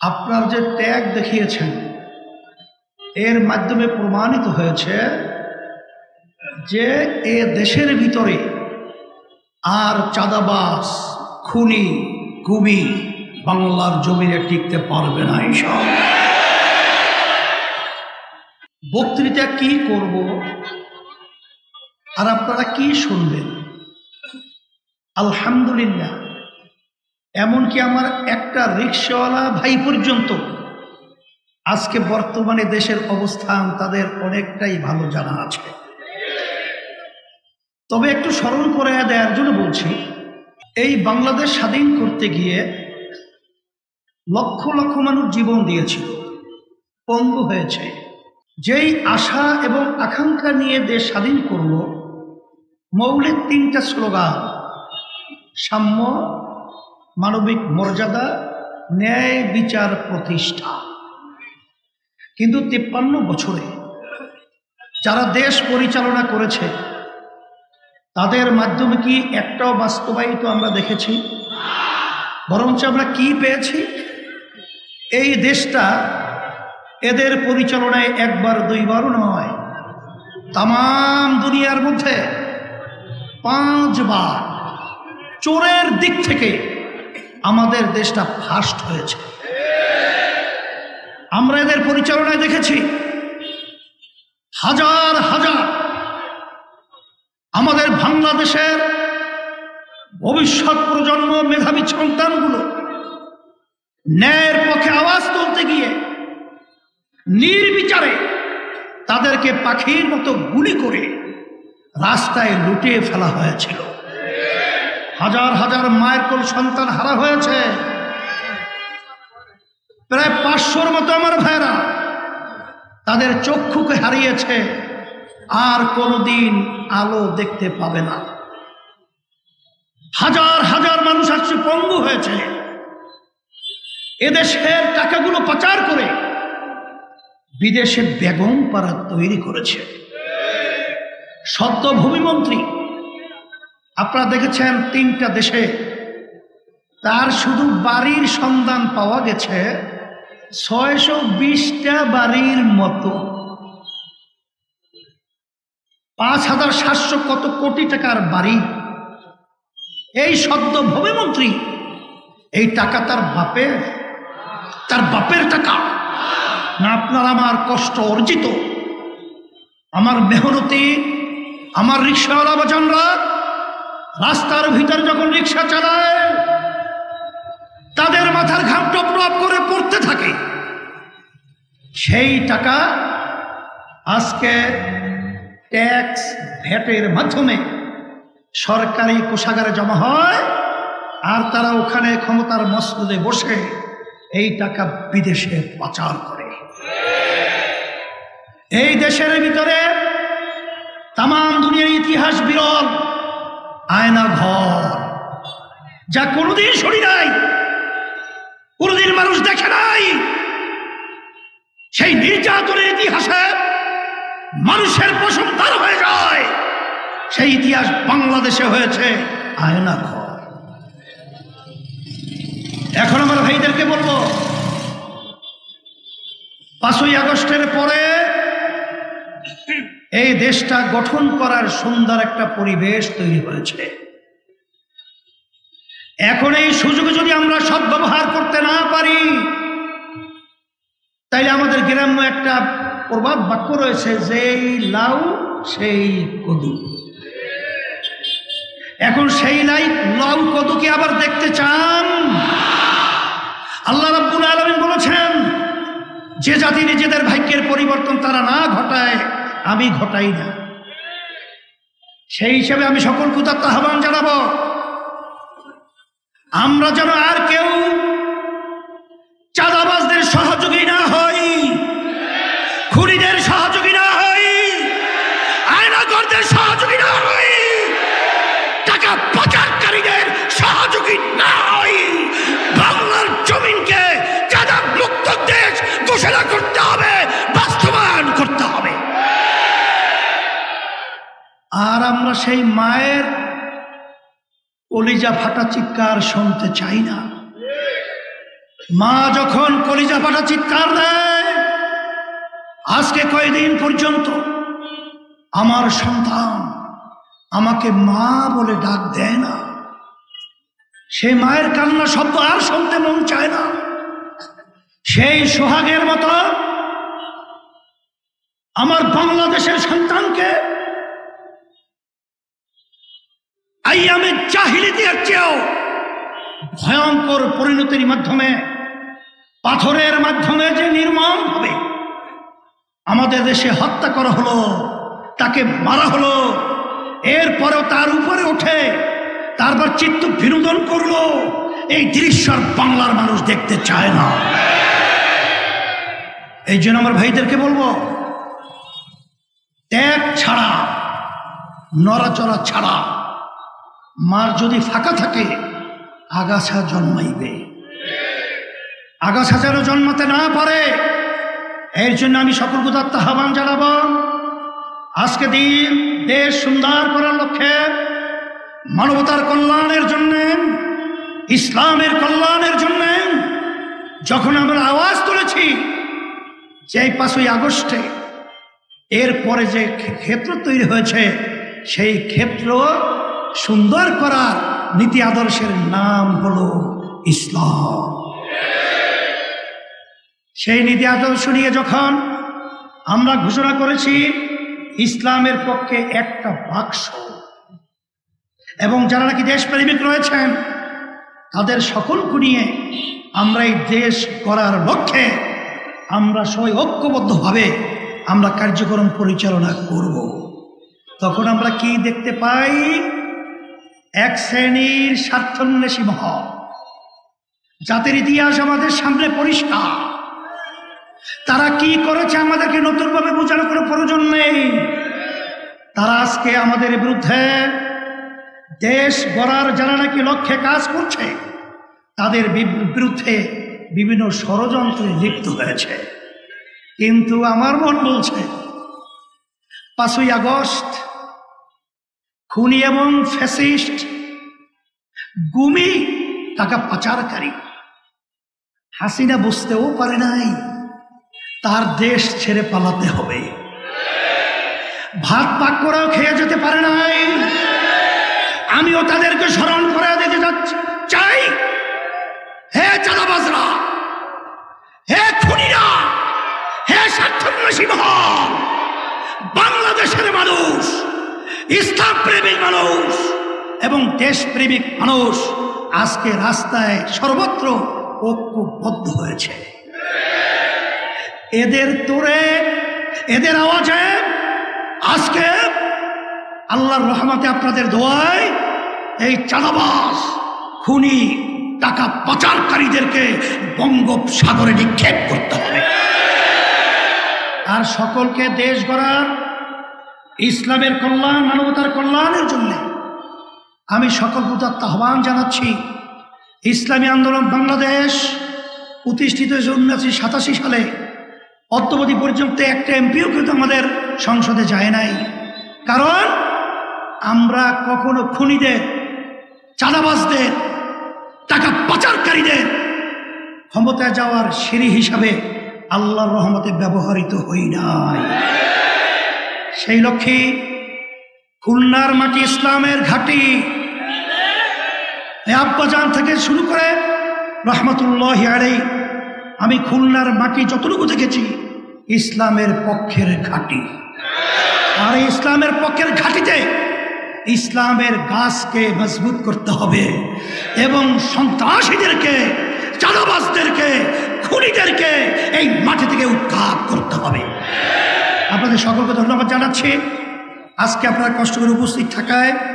আপনার যে ত্যাগ দেখিয়েছেন, এর মাধ্যমে প্রমাণিত হয়েছে যে এ দেশের ভিতরে আর চাঁদাবাস, খুনি কুবি বাংলার জমিনে টিকতে পারবে না এইসব বক্তৃতা কি করব? আর আপনারা কি শুনবেন? আলহামদুলিল্লাহ এমনকি আমার একটা রিক্সাওয়ালা ভাই পর্যন্ত। আজকে বর্তমানে দেশের অবস্থান তাদের অনেকটাই ভালো জানা আছে। তবে একটু স্মরণ করে দেওয়ার জন্য বলছি, এই বাংলাদেশ স্বাধীন করতে গিয়ে লক্ষ লক্ষ মানুষ জীবন দিয়েছিল, পঙ্গু হয়েছে। যেই আশা এবং আকাঙ্ক্ষা নিয়ে দেশ স্বাধীন করল, মৌলিক তিনটা স্লোগান, সাম্য মানবিক মর্যাদা, ন্যায় বিচার প্রতিষ্ঠা। কিন্তু তিপ্পান্ন বছরে যারা দেশ পরিচালনা করেছে, তাদের মাধ্যমে কি একটাও বাস্তবায়িত আমরা দেখেছি? বরঞ্চ আমরা কি পেয়েছি? এই দেশটা এদের পরিচালনায় একবার দুইবারও নয় তাম দুনিয়ার মধ্যে পাঁচবার, চোরের দিক থেকে আমাদের দেশটা ফাস্ট হয়েছে। আমরা এদের পরিচালনায় দেখেছি। হাজার হাজার আমাদের বাংলাদেশের ভবিষ্যৎ প্রজন্ম, মেধাবী সন্তানগুলো ন্যায়ের পক্ষে আওয়াজ তুলতে গিয়ে নির্বিচারে তাদেরকে পাখির মতো গুলি করে রাস্তায় লুটিয়ে ফেলা হয়েছিল। হাজার হাজার মায়ের কোল সন্তান হারা হয়েছে। প্রায় পাঁচশোর মতো আমার ভাইরা তাদের চক্ষুকে হারিয়েছে। আর কোনোদিন আলো দেখতে পাবে না। হাজার হাজার মানুষ আজকে পঙ্গু হয়েছে। এদেশের টাকাগুলো পাচার করে বিদেশে বেগম পাড়া তৈরি করেছে। সদ্য ভূমিমন্ত্রী আপনারা দেখেছেন তিনটা দেশে তার শুধু বাড়ির সন্ধান পাওয়া গেছে ছয়শো বিশটা বাড়ির মতো। পাঁচ হাজার সাতশো কত কোটি টাকার বাড়ি। এই সদ্য ভূমিমন্ত্রী এই টাকা তার বাপের? তার বাপের টাকা? না আপনার আমার কষ্ট অর্জিত? আমার মেহনতি, আমার রিক্সাওয়ালা বাজানরা রাস্তার ভিতর যখন রিক্সা চালায়, তাদের মাথার ঘাম টপ করে পড়তে থাকে। সেই টাকা আজকে ট্যাক্স ভ্যাটের মাধ্যমে সরকারি কোষাগারে জমা হয়, আর তারা ওখানে ক্ষমতার মসনদে বসে এই টাকা বিদেশে পাচার করে। এই দেশের ভিতরে তাম দুনিয়ার ইতিহাস বিরল। আয়না ঘর, যা কোনোদিন সরি নাই, কোনোদিন মানুষ দেখে নাই। সেই নির্যাতনের ইতিহাসে মানুষের প্রসন্তান হয়ে যায়। সেই ইতিহাস বাংলাদেশে হয়েছে আয়না ঘর। এখন আমার ভাইদেরকে বলব, পাঁচই আগস্টের পরে এই দেশটা গঠন করার সুন্দর একটা পরিবেশ তৈরি হয়েছে এখন এই সুযোগে যদি আমরা সদ্ব্যবহার করতে না পারি, তাইলে আমাদের গ্রাম্য একটা প্রবাদ বাক্য রয়েছে, যেই লাউ, সেই কদু। এখন সেই লাই, লাউ, কদুকে আবার দেখতে চান। আল্লাহ রাব্বুল আলামিন বলেছেন, যে জাতি নিজেদের ভাগ্যের পরিবর্তন তারা না ঘটায় আমি ঘটাই না। সেই হিসেবে আমি সকল কুতার আহ্বান জানাব। আমরা যেন আর কেউ চাঁদাবাজদের সহযোগী না সেই মায়ের কলিজা ফাটা চিৎকার শুনতে চাই না। মা যখন কলিজা পাটা চিৎকার দেয়, আজকে কয়দিন পর্যন্ত আমার সন্তান আমাকে মা বলে ডাক দেয় না। সেই মায়ের কান্না শব্দ আর শুনতে মন চায় না। সেই সোহাগের মতো আমার বাংলাদেশের সন্তানকে আইয়ামে জাহিলিদের চেয়েও ভয়ঙ্কর পরিণতির মাধ্যমে, পাথরের মাধ্যমে যে নির্মম হবে, আমাদের দেশে হত্যা করা হলো, তাকে মারা হলো, এরপরেও তার উপরে ওঠে তারপর চিত্ত বিনোদন করল, এই দৃশ্য বাংলার মানুষ দেখতে চায় না। এই জন্য আমার ভাইদেরকে বলব, ত্যাগ ছাড়া, নড়াচড়া ছাড়া মার যদি ফাঁকা থাকে, আগাছা জন্মাইবে। আগাছা যেন জন্মাতে না পারে, এর জন্য আমি সকল গুদাত্ত আহ্বান জানাব। আজকে দিন দেশ সুন্দর করার লক্ষ্যে মানবতার কল্যাণের জন্য, ইসলামের কল্যাণের জন্য যখন আমরা আওয়াজ তুলেছি যে পাঁচই আগস্টে, এরপরে যে ক্ষেত্র তৈরি হয়েছে, সেই ক্ষেত্র সুন্দর করার নীতি আদর্শের নাম হলো ইসলাম। সেই নীতি আদর্শ নিয়ে যখন আমরা ঘোষণা করেছি, ইসলামের পক্ষে একটা বাক্স। এবং যারা নাকি দেশপ্রেমিক রয়েছেন, তাদের সকলকে নিয়ে আমরা এই দেশ করার লক্ষ্যে আমরা সবাই ঐক্যবদ্ধভাবে আমরা কার্যক্রম পরিচালনা করব। তখন আমরা কি দেখতে পাই? এক শ্রেণির স্বার্থন্বেষী মহল জাতির ইতিহাস আমাদের সামনে পরিষ্কার। তারা কি করেছে আমাদেরকে নতুনভাবে বোঝানোর কোনো প্রয়োজন নেই। তারা আজকে আমাদের বিরুদ্ধে দেশ গড়ার যারা নাকি লক্ষ্যে কাজ করছে, তাদের বিরুদ্ধে বিভিন্ন ষড়যন্ত্রে লিপ্ত হয়েছে। কিন্তু আমার মন বলছে, পাঁচই আগস্ট খুনি এবং ফ্যাসিস্ট। গুমি টাকা পাচারকারী। হাসিনা বুঝতেও পারে নাই, তার দেশ ছেড়ে পালাতে হবে। ভাত পাক করেও খেয়ে যেতে পারে নাই। আমিও তাদেরকে স্মরণ করে দিতে যাচ্ছি। চাই, হে চাঁদাবাজরা, হে খুনিরা, হে স্বার্থন্বেষী মহল, বাংলাদেশের মানুষ। ইসলাম প্রেমিক মানুষ এবং দেশপ্রেমিক মানুষ আজকে রাস্তায় সর্বত্র ঐক্যবদ্ধ হয়েছে। এদের তোরে, এদের আওয়াজে আজকে আল্লাহর রহমতে আপনাদের দোয়ায় এই চাঁদাবাস খুনি, টাকা পাচারকারীদেরকে বঙ্গোপসাগরে নিক্ষেপ করতে হবে। আর সকলকে দেশ গড়ার ইসলামের কল্যাণ, মানবতার কল্যাণের জন্য আমি সকল উদাত্ত আহ্বান জানাচ্ছি। ইসলামী আন্দোলন বাংলাদেশ প্রতিষ্ঠিত হয়েছে উনিশশো সাতাশি সালে। অদ্যবধি পর্যন্ত একটা এমপিও কিন্তু আমাদের সংসদে যায় নাই। কারণ আমরা কখনো খুনিদের, চাঁদাবাজদের, টাকা পাচারকারীদের ক্ষমতায় যাওয়ার সিঁড়ি হিসাবে আল্লাহর রহমতে ব্যবহৃত হই নাই। সেই লক্ষ্যে খুলনার মাটি ইসলামের ঘাঁটি। আব্বাজান থেকে শুরু করে রহমতুল্লাহ আলাই আমি খুলনার মাটি যতটুকু দেখেছি, ইসলামের পক্ষের ঘাঁটি। আর ইসলামের পক্ষের ঘাঁটিতে ইসলামের গাছকে মজবুত করতে হবে এবং সন্ত্রাসীদেরকে, চাঁদাবাজদেরকে, খুনিদেরকে এই মাটি থেকে উৎখাত করতে হবে। আপনাদের সকলকে ধন্যবাদ জানাচ্ছি। আজকে আপনারা কষ্ট করে উপস্থিত থাকায়